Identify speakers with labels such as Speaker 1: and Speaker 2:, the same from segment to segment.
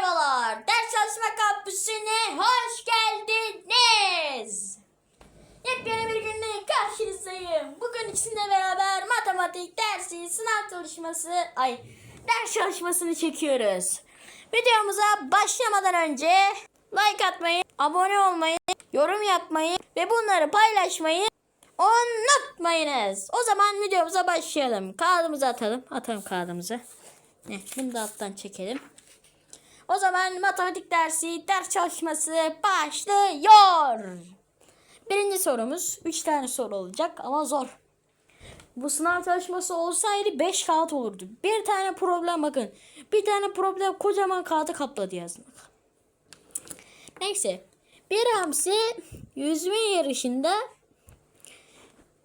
Speaker 1: merhabalar. Ders çalışma kampüsüne hoş geldiniz. Yepyeni bir günle karşınızdayım. Bugün ikisinde beraber matematik dersi, sınav çalışması, ay ders çalışmasını çekiyoruz. Videomuza başlamadan önce like atmayı, abone olmayı, yorum yapmayı ve bunları paylaşmayı unutmayınız. O zaman videomuza başlayalım. Kağıdımızı atalım. Atalım kağıdımızı. Ne, bunu da alttan çekelim. O zaman matematik dersi, ders çalışması başlıyor. Birinci sorumuz 3 tane soru olacak ama zor. Bu sınav çalışması olsaydı 5 kağıt olurdu. Bir tane problem bakın. Bir tane problem kocaman kağıdı kapladı yazmak. Neyse. Bir hamsi yüzme yarışında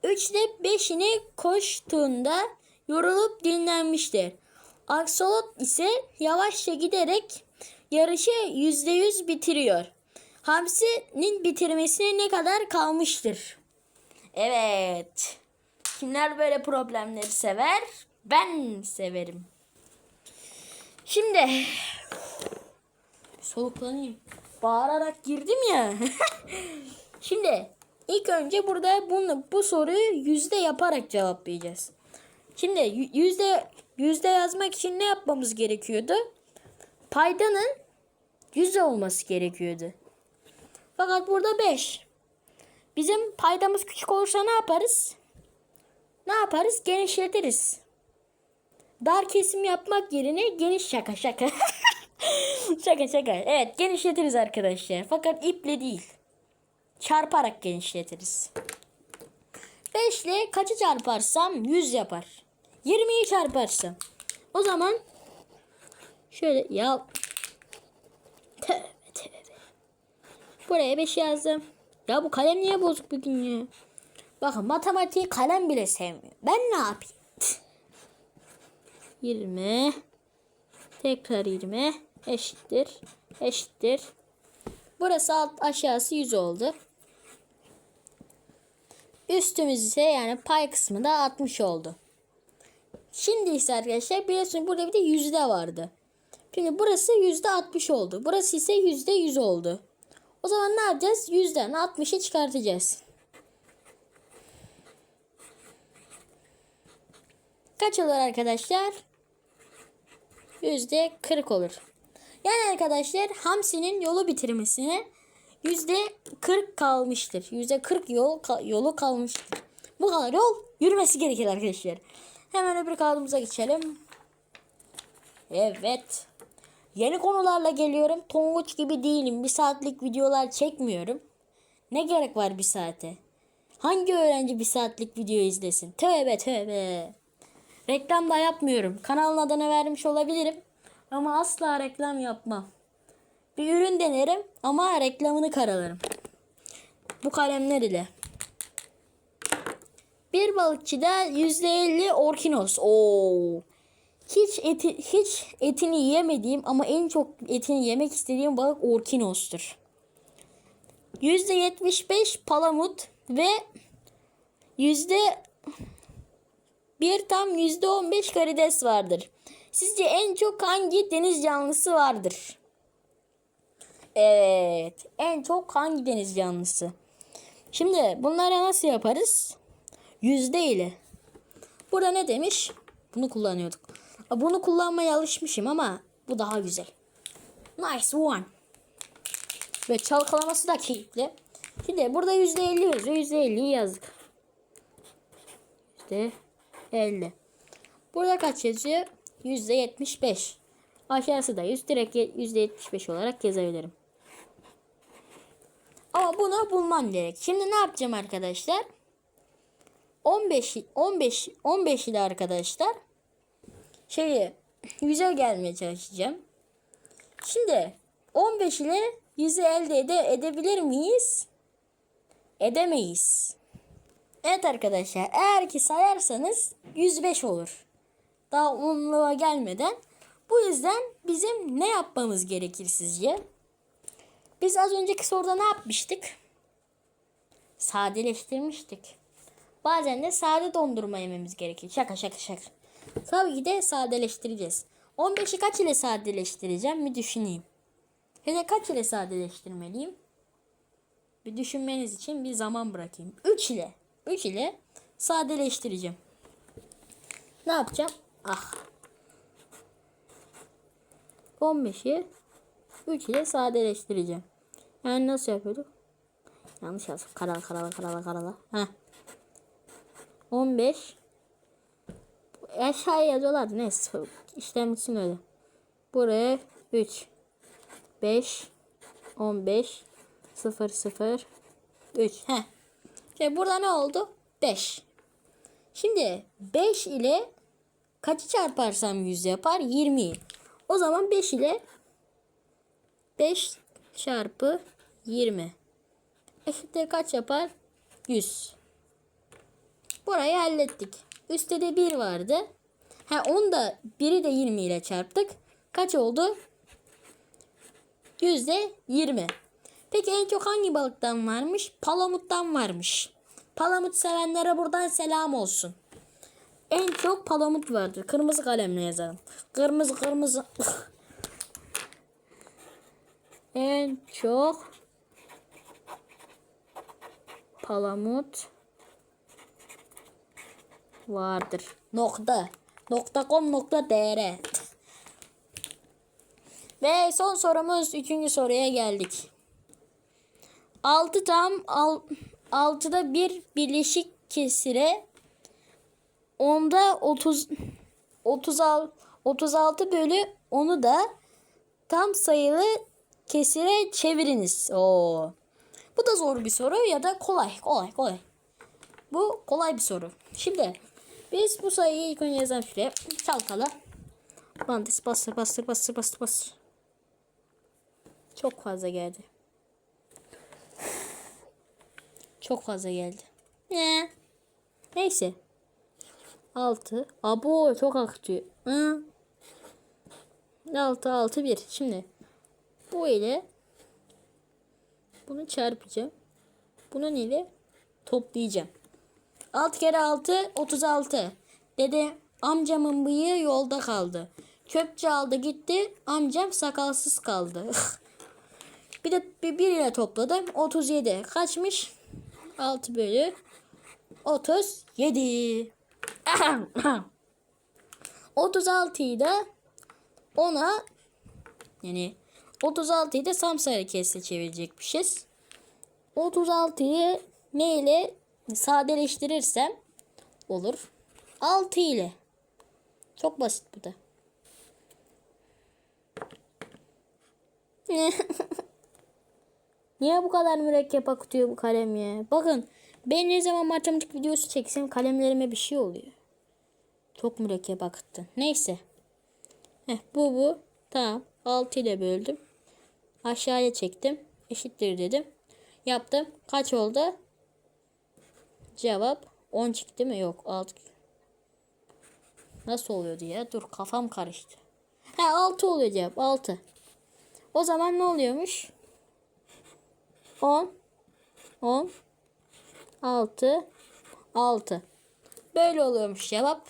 Speaker 1: 3'te 5'ini koştuğunda yorulup dinlenmiştir. Aksolot ise yavaşça giderek yarışı %100 bitiriyor. Hamsi'nin bitirmesine ne kadar kalmıştır? Evet. Kimler böyle problemleri sever? Ben severim. Şimdi soluklanayım. Bağırarak girdim ya. Şimdi ilk önce burada bunu, bu soruyu yüzde yaparak cevaplayacağız. Şimdi yü- yüzde yüzde yazmak için ne yapmamız gerekiyordu? Paydanın yüzde olması gerekiyordu. Fakat burada 5. Bizim paydamız küçük olursa ne yaparız? Ne yaparız? Genişletiriz. Dar kesim yapmak yerine geniş şaka şaka. şaka şaka. Evet genişletiriz arkadaşlar. Fakat iple değil. Çarparak genişletiriz. 5 ile kaçı çarparsam 100 yapar. 20'yi çarparsam. O zaman şöyle ya tövbe tövbe. Buraya 5 yazdım. Ya bu kalem niye bozuk bugün ya? Bakın matematiği kalem bile sevmiyor. Ben ne yapayım? 20 tekrar 20 eşittir eşittir. Burası alt aşağısı 100 oldu. Üstümüz ise yani pay kısmı da 60 oldu. Şimdi ise arkadaşlar biliyorsunuz burada bir de yüzde vardı. Şimdi burası yüzde 60 oldu. Burası ise yüzde 100 oldu. O zaman ne yapacağız? Yüzden 60'ı çıkartacağız. Kaç olur arkadaşlar? Yüzde 40 olur. Yani arkadaşlar Hamsi'nin yolu bitirmesine yüzde 40 kalmıştır. Yüzde 40 yol yolu kalmıştır. Bu kadar yol yürümesi gerekir arkadaşlar. Hemen öbür kağıdımıza geçelim. Evet. Yeni konularla geliyorum. Tonguç gibi değilim. Bir saatlik videolar çekmiyorum. Ne gerek var bir saate? Hangi öğrenci bir saatlik video izlesin? Tövbe tövbe. Reklam da yapmıyorum. Kanalın adını vermiş olabilirim. Ama asla reklam yapmam. Bir ürün denerim ama reklamını karalarım. Bu kalemler ile. Bir balıkçıda %50 orkinos. Oo. Hiç eti, hiç etini yemediğim ama en çok etini yemek istediğim balık orkinostur. %75 palamut ve yüzde bir tam %15 karides vardır. Sizce en çok hangi deniz canlısı vardır? Evet, en çok hangi deniz canlısı? Şimdi bunları nasıl yaparız? Yüzde ile. Burada ne demiş? Bunu kullanıyorduk. Bunu kullanmaya alışmışım ama bu daha güzel. Nice one. Ve çalkalaması da keyifli. Şimdi burada yüzde elli yazıyor. Yüzde elliyi yazdık. Yüzde elli. Burada kaç yazıyor? Yüzde yetmiş beş. Aşağısı da yüz. Direkt yüzde yetmiş beş olarak yazabilirim. Ama bunu bulmam gerek. Şimdi ne yapacağım arkadaşlar? 15 15 15 ile arkadaşlar şeyi 100'e gelmeye çalışacağım. Şimdi 15 ile 100'ü elde ede, edebilir miyiz? Edemeyiz. Evet arkadaşlar eğer ki sayarsanız 105 olur. Daha onluğa gelmeden. Bu yüzden bizim ne yapmamız gerekir sizce? Biz az önceki soruda ne yapmıştık? Sadeleştirmiştik. Bazen de sade dondurma yememiz gerekir. Şaka şaka şaka. Tabii ki de sadeleştireceğiz. 15'i kaç ile sadeleştireceğim? Bir düşüneyim. Da kaç ile sadeleştirmeliyim? Bir düşünmeniz için bir zaman bırakayım. 3 ile. 3 ile sadeleştireceğim. Ne yapacağım? Ah. 15'i 3 ile sadeleştireceğim. Yani nasıl yapıyorduk? Yanlış yazdım. Karala karala karala karala. Heh. 15 aşağıya yazıyorlardı. Neyse işlem için öyle. Buraya 3 5 15 0 0 3 Heh. Şimdi burada ne oldu? 5. Şimdi 5 ile kaçı çarparsam 100 yapar? 20. O zaman 5 ile 5 çarpı 20 eşittir kaç yapar? 100. Burayı hallettik. Üstte de 1 vardı. Ha onu da 1'i de 20 ile çarptık. Kaç oldu? Yüzde 20. Peki en çok hangi balıktan varmış? Palamuttan varmış. Palamut sevenlere buradan selam olsun. En çok palamut vardır. Kırmızı kalemle yazalım. Kırmızı kırmızı. en çok palamut vardır. Nokta. Nokta com nokta dr. Ve son sorumuz üçüncü soruya geldik. 6 tam al, 6'da bir birleşik kesire onda 30 36 36 bölü onu da tam sayılı kesire çeviriniz. Oo. Bu da zor bir soru ya da kolay kolay kolay. Bu kolay bir soru. Şimdi biz bu sayıyı ilk önce yazalım şuraya. Çalkala. Bandes bastır bastır bastır bastır bastır. Çok fazla geldi. Çok fazla geldi. Ne? Neyse. 6. Abo çok aktıyor. Hı. 6 6 1. Şimdi bu ile bunu çarpacağım. Bunun ile toplayacağım. 6 kere 6 36. Dede amcamın bıyığı yolda kaldı. Çöpçü aldı gitti. Amcam sakalsız kaldı. bir de bir, bir ile topladım. 37. Kaçmış? 6 bölü 37. 36'yı da ona yani 36'yı da samsayı kesle çevirecekmişiz. 36'yı ne ile sadeleştirirsem olur. 6 ile. Çok basit bu da. Niye bu kadar mürekkep akıtıyor bu kalem ya? Bakın ben ne zaman matematik videosu çeksem kalemlerime bir şey oluyor. Çok mürekkep akıttı. Neyse. Heh, bu bu. Tamam. 6 ile böldüm. Aşağıya çektim. Eşittir dedim. Yaptım. Kaç oldu? Cevap 10 çıktı mı? Yok 6. Nasıl oluyordu ya? Dur kafam karıştı. He 6 oluyor cevap 6. O zaman ne oluyormuş? 10 10 6 6 Böyle oluyormuş cevap.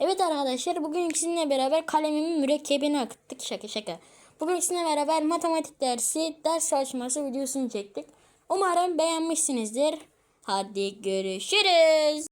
Speaker 1: Evet arkadaşlar bugün sizinle beraber kalemimin mürekkebini akıttık. Şaka şaka. Bugün sizinle beraber matematik dersi ders çalışması videosunu çektik. Umarım beğenmişsinizdir. Hadi görüşürüz.